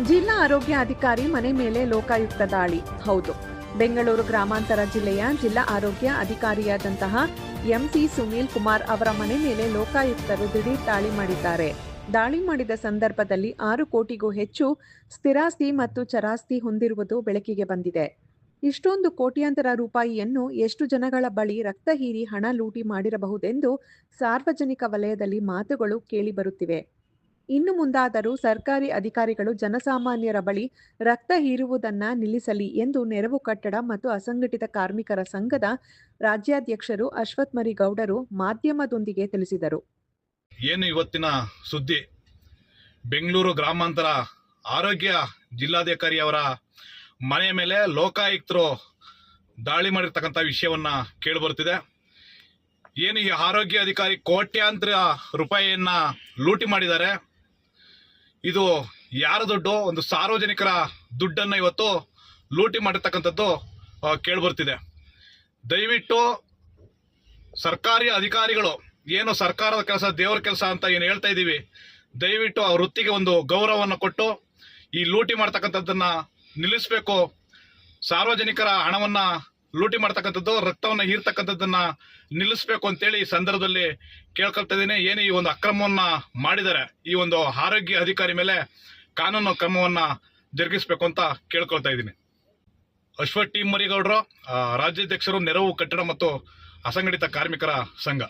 ಜಿಲ್ಲಾ ಆರೋಗ್ಯ ಅಧಿಕಾರಿ ಮನೆ ಮೇಲೆ ಲೋಕಾಯುಕ್ತ ದಾಳಿ. ಹೌದು. ಬೆಂಗಳೂರು ಗ್ರಾಮಾಂತರ ಜಿಲ್ಲೆಯ ಜಿಲ್ಲಾ ಆರೋಗ್ಯ ಅಧಿಕಾರಿಯಾದಂತಹ ಎಂಸಿ ಸುನೀಲ್ ಕುಮಾರ್ ಅವರ ಮನೆ ಮೇಲೆ ಲೋಕಾಯುಕ್ತರು ದಿಢೀರ್ ದಾಳಿ ಮಾಡಿದ್ದಾರೆ. ದಾಳಿ ಮಾಡಿದ ಸಂದರ್ಭದಲ್ಲಿ ಆರು ಕೋಟಿಗೂ ಹೆಚ್ಚು ಸ್ಥಿರಾಸ್ತಿ ಮತ್ತು ಚರಾಸ್ತಿ ಹೊಂದಿರುವುದು ಬೆಳಕಿಗೆ ಬಂದಿದೆ. ಇಷ್ಟೊಂದು ಕೋಟ್ಯಾಂತರ ರೂಪಾಯಿಯನ್ನು ಎಷ್ಟು ಜನಗಳ ಬಳಿ ರಕ್ತ ಹೀರಿ ಹಣ ಲೂಟಿ ಮಾಡಿರಬಹುದೆಂದು ಸಾರ್ವಜನಿಕ ವಲಯದಲ್ಲಿ ಮಾತುಗಳು ಕೇಳಿಬರುತ್ತಿವೆ ಇನ್ನು ಮುಂದಾದರೂ ಸರ್ಕಾರಿ ಅಧಿಕಾರಿಗಳು ಜನಸಾಮಾನ್ಯರ ಬಳಿ ರಕ್ತ ಹೀರುವುದನ್ನ ನಿಲ್ಲಿಸಲಿ ಎಂದು ನೆರವು ಕಟ್ಟಡ ಮತ್ತು ಅಸಂಘಟಿತ ಕಾರ್ಮಿಕರ ಸಂಘದ ರಾಜ್ಯಾಧ್ಯಕ್ಷರು ಅಶ್ವಥ್ ಮರಿಗೌಡರು ಮಾಧ್ಯಮದೊಂದಿಗೆ ತಿಳಿಸಿದರು. ಏನು ಇವತ್ತಿನ ಸುದ್ದಿ? ಬೆಂಗಳೂರು ಗ್ರಾಮಾಂತರ ಆರೋಗ್ಯ ಜಿಲ್ಲಾಧಿಕಾರಿಯವರ ಮನೆ ಮೇಲೆ ಲೋಕಾಯುಕ್ತರು ದಾಳಿ ಮಾಡಿರ್ತಕ್ಕಂಥ ವಿಷಯವನ್ನ ಕೇಳಿಬರುತ್ತಿದೆ. ಏನು ಈ ಆರೋಗ್ಯ ಅಧಿಕಾರಿ ಕೋಟ್ಯಾಂತರ ರೂಪಾಯಿಯನ್ನ ಲೂಟಿ ಮಾಡಿದ್ದಾರೆ. ಇದು ಯಾರ ದುಡ್ಡು? ಒಂದು ಸಾರ್ವಜನಿಕರ ದುಡ್ಡನ್ನು ಇವತ್ತು ಲೂಟಿ ಮಾಡಿರ್ತಕ್ಕಂಥದ್ದು ಕೇಳಿಬರ್ತಿದೆ. ದಯವಿಟ್ಟು ಸರ್ಕಾರಿ ಅಧಿಕಾರಿಗಳು, ಏನು ಸರ್ಕಾರದ ಕೆಲಸ, ದೇವರ ಕೆಲಸ ಅಂತ ಏನು ಹೇಳ್ತಾ ಇದ್ದೀವಿ, ದಯವಿಟ್ಟು ಆ ವೃತ್ತಿಗೆ ಒಂದು ಗೌರವವನ್ನು ಕೊಟ್ಟು ಈ ಲೂಟಿ ಮಾಡ್ತಕ್ಕಂಥದ್ದನ್ನ ನಿಲ್ಲಿಸಬೇಕು. ಸಾರ್ವಜನಿಕರ ಹಣವನ್ನ ಲೂಟಿ ಮಾಡ್ತಕ್ಕಂಥದ್ದು, ರಕ್ತವನ್ನ ಹೀರ್ತಕ್ಕಂಥದ್ದನ್ನ ನಿಲ್ಲಿಸಬೇಕು ಅಂತೇಳಿ ಈ ಸಂದರ್ಭದಲ್ಲಿ ಕೇಳ್ಕೊಳ್ತಾ ಇದ್ದೀನಿ. ಏನು ಈ ಒಂದು ಅಕ್ರಮವನ್ನ ಮಾಡಿದ್ದಾರೆ ಈ ಒಂದು ಆರೋಗ್ಯ ಅಧಿಕಾರಿ ಮೇಲೆ ಕಾನೂನು ಕ್ರಮವನ್ನ ಜರುಗಿಸಬೇಕು ಅಂತ ಕೇಳ್ಕೊಳ್ತಾ ಇದ್ದೀನಿ. ಅಶ್ವಥ್ ಟಿ. ಮರಿಗೌಡರು ರಾಜ್ಯಾಧ್ಯಕ್ಷರು, ನೆರವು ಕಟ್ಟಡ ಮತ್ತು ಅಸಂಘಟಿತ ಕಾರ್ಮಿಕರ ಸಂಘ.